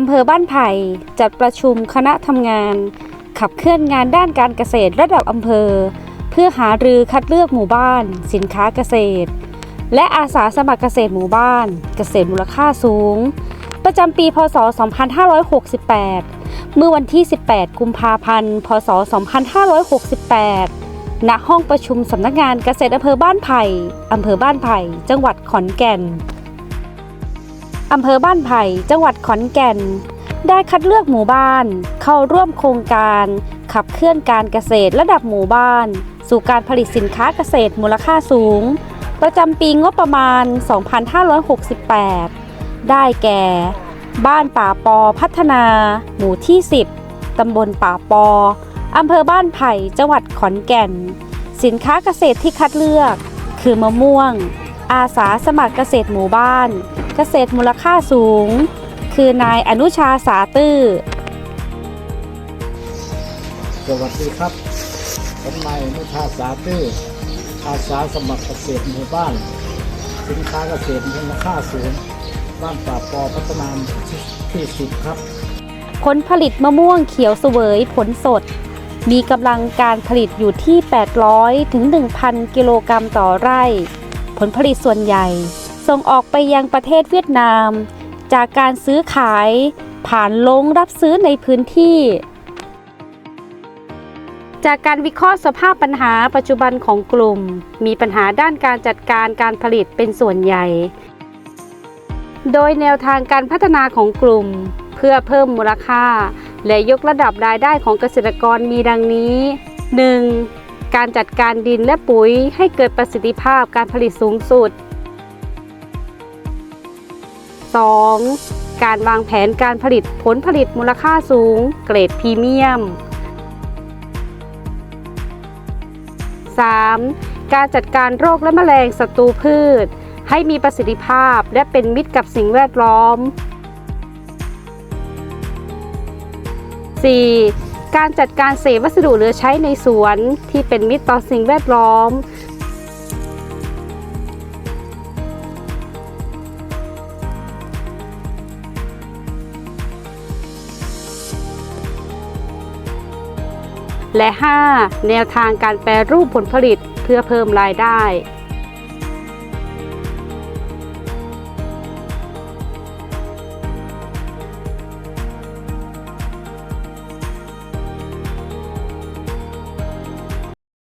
อำเภอบ้านไผ่จัดประชุมคณะทำงาน ขับเคลื่อนงานด้านการเกษตรระดับอำเภอ เพื่อหารือคัดเลือกหมู่บ้าน สินค้าเกษตร และอาสาสมัครเกษตรหมู่บ้าน เกษตรมูลค่าสูง ประจำปี พศ 2568 เมื่อวันที่ 18 กุมภาพันธ์ พศ 2568 ณ ห้องประชุมสำนักงานเกษตรอำเภอบ้านไผ่อำเภอบ้านไผ่ จังหวัดขอนแก่น อำเภอบ้านไผ่ จังหวัดขอนแก่น ได้คัดเลือกหมู่บ้าน เข้าร่วมโครงการ ขับเคลื่อนการเกษตรระดับหมู่บ้าน สู่การผลิตสินค้าเกษตรมูลค่าสูง ประจำปีงบประมาณ 2568 ได้แก่ บ้านป่าปอพัฒนา หมู่ที่ 10 ตำบลป่าปออำเภอบ้านไผ่ จังหวัดขอนแก่น สินค้าเกษตรที่คัดเลือก คือมะม่วง อาสาสมัครเกษตรหมู่บ้าน เกษตรมูลค่าสูง คือนายอนุชาสาตื้อ สวัสดีครับผมนายนุชาสาตื้ออาสาสมัครเกษตรหมู่บ้าน สินค้าเกษตรมูลค่าสูง บ้านป่าปอพัฒนาที่สิบครับ ผลผลิตมะม่วงเขียวเสวยผลสด มีกำลังการผลิตอยู่ที่ 800 ถึง 1,000 กิโลกรัมต่อไร่ ผลผลิตส่วนใหญ่ ส่งออกไปยังประเทศเวียดนาม จากการซื้อขายผ่านลงรับซื้อในพื้นที่ จากการวิเคราะห์สภาพปัญหาปัจจุบันของกลุ่ม มีปัญหาด้านการจัดการการผลิตเป็นส่วนใหญ่ โดยแนวทางการพัฒนาของกลุ่ม เพื่อเพิ่มมูลค่า และยกระดับรายได้ของเกษตรกรมีดังนี้ 1. การจัดการดินและปุ๋ยให้เกิดประสิทธิภาพการผลิตสูงสุด 2. การวางแผนการผลิตผลผลิตมูลค่าสูง เกรดพรีเมียม 3. การจัดการโรคและแมลงศัตรูพืช ให้มีประสิทธิภาพและเป็นมิตรกับสิ่งแวดล้อม 4. การจัดการเศษวัสดุเหลือใช้ในสวนที่เป็นมิตรต่อสิ่งแวดล้อม และ 5. แนวทางการแปรรูปผลผลิตเพื่อเพิ่มรายได้